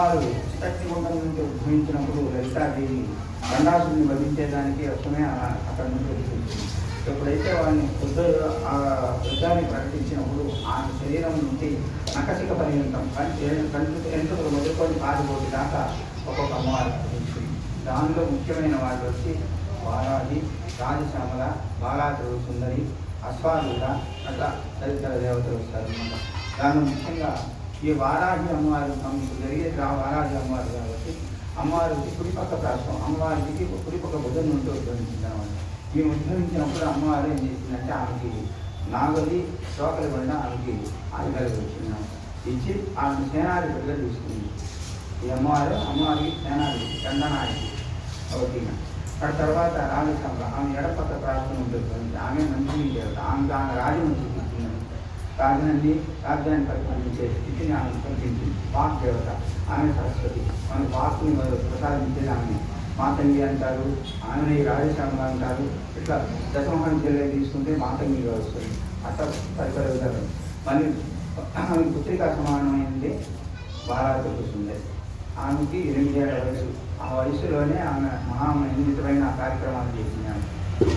అమ్మవారు శక్తిగుండం నుండి ఉద్భవించినప్పుడు లలితాదేవి దండాసుని వధించేదానికి అసమే ఆ- అక్కడి నుంచి వచ్చింది. ఎప్పుడైతే వాడిని వృద్ధ ఆ వృద్ధాన్ని ప్రకటించినప్పుడు ఆమె శరీరం నుండి నకసిక పర్యంతం కంటి కంటి ఎంట్రుకలు మొదలుకొని పారిపోటీ దాకా ఒక్కొక్క అమ్మవారి దానిలో ముఖ్యమైన వాళ్ళు వచ్చి వారాది రాజశ్యామల బాలాదేవ సుందరి అశ్వారూఢ అట్లా తదితర దేవతలు వస్తారు అన్నమాట దానిలో ముఖ్యంగా ఈ వారాహి అమ్మవారు మనకు జరిగేది వారాహి అమ్మవారు కాబట్టి అమ్మవారికి కుడిపక్క ప్రాసం అమ్మవారికి కుడిపక్క బుధం నుండి ఉద్భవించిందనమాట మేము ఉద్భవించినప్పుడు అమ్మవారు ఏం చేసిందంటే ఆమెకి నాగలి శోకలు పడిన ఆమెకి ఆమె కలిగి వచ్చింది ఇచ్చి ఆమె సేనాధిపతిగా తీసుకుంది ఈ అమ్మవారు అమ్మవారికి సేనాధిపతి చందనాడికి ఒకటి ఆ తర్వాత రాజసంలో ఆమె ఎడపక్క ప్రాసం ఉంటుంది ఆమె మంచి దేవత ఆమె ఆమె రాజమంత్రి కూర్చున్నది రాజధాని పరిపాలించే స్థితిని ఆమె స్పందించింది. వాక్ దేవత ఆమె సరస్వతి. మన వాక్ని ప్రసాదించేది ఆమె. మాతంగి అంటారు ఆమెని రాజశ్యామలు అంటారు. ఇట్లా దశమహం జిల్లా తీసుకుంటే మాతంగిగా వస్తుంది అట్లా పరిపర విధాలు మళ్ళీ ఆమె పుత్రికా సమానమైంది బాలాతో వస్తుంది. ఆమెకి ఎనిమిదేళ్ళ వయసు. ఆ వయసులోనే ఆమె మహా నిర్మితమైన కార్యక్రమాలు చేసింది ఆమె.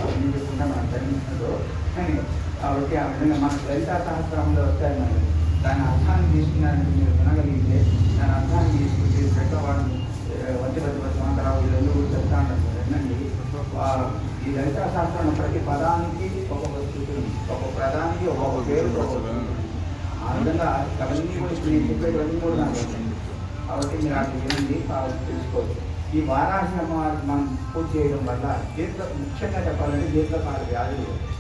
అవన్నీ చెప్పుకుంటే? మనం ధరించదో కానీ కాబట్టి ఆ విధంగా మన లలితా సహస్రంలో వస్తాయి మరి. దాని అర్థాన్ని తీసుకున్నారని మీరు వినగలిగితే దాని అర్థాన్ని తీసుకుంటే పెద్దవాడు వచ్చి వచ్చి వీళ్ళందరూ కూడా చెప్తా ఉంటారు వినండి. వా- ఈ లలితా శాస్త్రంలో ప్రతి పదానికి ఒక్కొక్క స్థితి ఒక్కొక్క పదానికి ఒక్కొక్క పేరు. ఆ విధంగా అవన్నీ కూడా నేను చెప్పేవన్నీ కూడా నాకు కాబట్టి మీరు అది వినండి కావాలి తెలుసుకోవచ్చు. ఈ అమ్మవారికి మనం పూజ చేయడం వల్ల దీర్ఘ ముఖ్యంగా చెప్పాలంటే దీర్ఘకాల వ్యాధులు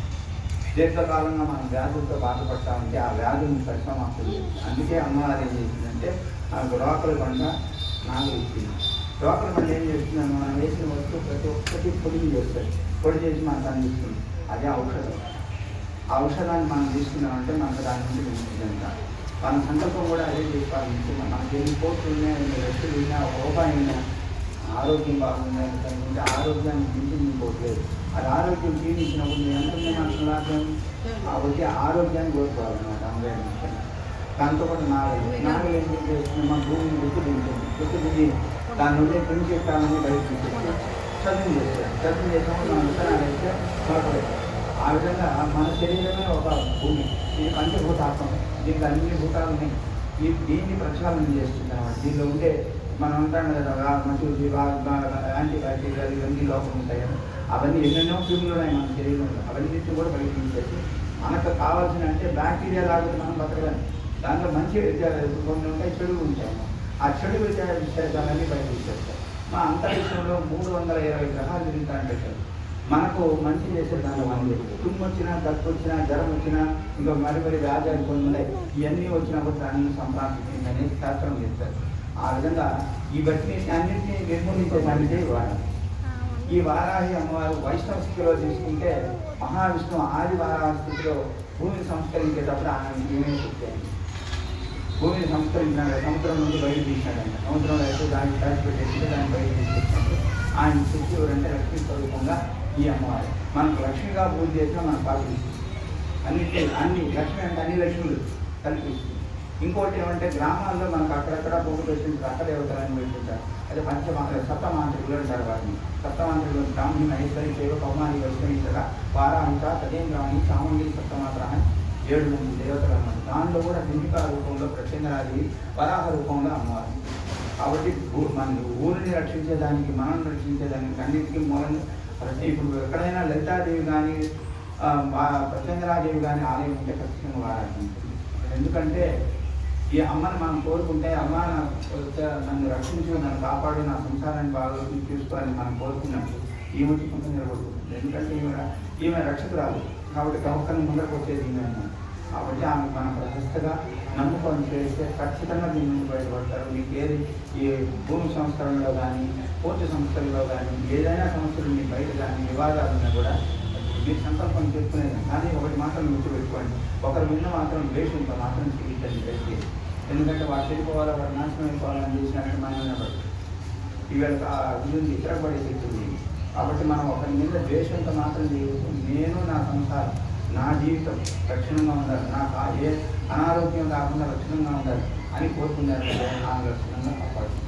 దీర్ఘకాలంగా మనం వ్యాధులతో బాధపడతా ఉంటే ఆ వ్యాధులను పరిసమాప్తుంది అందుకే అమ్మవారు ఏం చేసిందంటే ఆ రోకలు కొండ నాకు ఇచ్చింది. రోకల పంట ఏం చేస్తుందని మనం వేసిన వస్తువు ప్రతి ఒక్కటి పొడిని చేస్తుంది పొడి చేసి మనకు అందిస్తుంది అదే ఔషధం. ఆ ఔషధాన్ని మనం తీసుకున్నామంటే మనకు దాని నుంచి విముక్తి మన సంకల్పం కూడా అదే చేసుకోవాలి మనకి ఎన్ని కోట్లు ఉన్నాయి ఎన్ని వ్యక్తులు ఉన్నా రూపాయి ఉన్నా ఆరోగ్యం బాగుంది అనుకుంటే ఆరోగ్యాన్ని దించుకోవట్లేదు అది ఆరోగ్యం క్షీణించినప్పుడు నేను ఎంత మనసు లాభం కాబట్టి ఆరోగ్యాన్ని కోరుకోవాలన్నమాట అందరూ ముఖ్యంగా. దాంతో పాటు నాగలు. నాగలు ఏం చేస్తుంది మన భూమిని గుర్తు దించుతుంది దాని నుండి పని చేస్తామని తీసేస్తుంది చదువు చేస్తాను చదువు చేసినప్పుడు మన విత్తనాలు అయితే మొలకలు ఆ విధంగా మన శరీరమే ఒక భూమి. ఇది పంచభూతాత్మం. దీనికి అన్ని భూతాలని దీన్ని ప్రక్షాళన చేస్తుంది అన్నమాట. దీనిలో ఉండే మనం అంటాం కదా రా- మంచి యాంటీ ఇవన్నీ లోపం ఉంటాయి? అవన్నీ ఎన్నెన్నో క్రిములు ఉన్నాయి మన శరీరంలో. అవన్నీ కూడా పరిశీలించేసి మనకు కావాల్సిన అంటే బ్యాక్టీరియా లాగా మనం బతకలేము దాంట్లో మంచి కొన్ని ఉంటాయి చెడు ఉంటాయి. ఆ చెడు విషయాల విషయాలన్నీ బయట మా అంతరిక్షంలో మూడు వందల ఇరవై గ్రహాలు తిరుగుతాయని పెట్టారు మనకు మంచి చేసే దాని మంది తుమ్ము వచ్చినా దగ్గు వచ్చినా జ్వరం వచ్చినా ఇంకా మరి మరి వ్యాధి కొన్ని ఉన్నాయి. ఇవన్నీ వచ్చినప్పుడు దాన్ని సంప్రాప్తించని శాస్త్రం చేస్తారు ఆ విధంగా ఈ బట్టి అన్నింటినీ నిర్మూలించేదానికే వారాహి. ఈ వారాహి అమ్మవారు వైష్ణవ స్థితిలో తీసుకుంటే మహావిష్ణువు ఆది వారాహి స్థితిలో భూమిని సంస్కరించేటప్పుడు ఆమె ఏమేమి చెప్పాను భూమిని సంస్కరించినాడు సముద్రం నుండి బయట తీసినాడంట. సముద్రంలో అయితే దాన్ని దాచిపెట్టేసి దాన్ని బయట తీసుకొచ్చినప్పుడు ఆయన శక్తి ఎవరంటే లక్ష్మీ స్వరూపంగా ఈ అమ్మవారు. మనకు లక్ష్మిగా పూజ చేసినా మనకు పాటిస్తుంది అన్నిటి అన్ని లక్ష్మి అంటే అన్ని లక్ష్ములు కల్పిస్తుంది. ఇంకోటి ఏమంటే గ్రామాల్లో మనకు అక్కడక్కడ పోగు పెట్టింటారు అక్కడ దేవతలను పెట్టింటారు అదే పంచమాంత్ర సప్తమాంత్రికులు అంటారు వాటిని. సప్తమాంత్రికులు బ్రాహ్మణి మహేశ్వరి శైవ కౌమారి వస్తునించక వారాంత తదేంద్రాణి చాముండి సప్తమాత్ర అని ఏడు మంది దేవతలు అన్నారు దానిలో కూడా దింపికా రూపంలో ప్రత్యంగరాది వరాహ రూపంలో అమ్మవారు. కాబట్టి మన ఊరిని రక్షించేదానికి మనం రక్షించేదానికి అన్నిటికీ మూలం ప్రతి ఇప్పుడు ఎక్కడైనా లలితాదేవి కానీ ప్రత్యంగరాదేవి కానీ ఆలయం ఉంటే ఖచ్చితంగా వారాలి ఉంటుంది. ఎందుకంటే ఈ అమ్మని మనం కోరుకుంటే అమ్మ నన్ను రక్షించు నన్ను కాపాడు నా సంసారాన్ని బాగా తీసుకోవాలని మనం కోరుకున్నట్టు ఈమె కొంత నిలబడుతుంది. ఎందుకంటే ఈమె ఈమె రక్షకురాలు. కాబట్టి గమకని ముందరకు వచ్చేది ఈమె అన్నమాట. కాబట్టి ఆమె మన ప్రశస్తగా నమ్మకం చేస్తే ఖచ్చితంగా దీని నుండి బయటపడతారు. మీకు ఏది ఈ భూమి సంస్కరణలో కానీ పూర్తి సంస్థల్లో కానీ ఏదైనా సమస్యలు మీ బయట కానీ వివాదాలు ఉన్నా కూడా మీరు సంకల్పం చేసుకునేది. కానీ ఒకటి మాత్రం గుర్తుపెట్టుకోండి. ఒకరు విన్న మాత్రం ద్వేషంతో మాత్రం జీవితండి ఎందుకంటే వాడు చెడిపోవాలా వాడు నాశనం అయిపోవాలని చేసినట్టు మనం వినబడదు ఇవాళ ఆ ఇది ఉంది కాబట్టి మనం ఒకరి మీద ద్వేషంతో మాత్రం చేయవద్దు నేను నా సంసారం నా జీవితం రక్షణంగా ఉండాలి. నాకు ఆ ఏ అనారోగ్యం కాకుండా రక్షణంగా ఉండాలి అని కోరుకున్నారు కదా, రక్షణంగా రక్షణంగా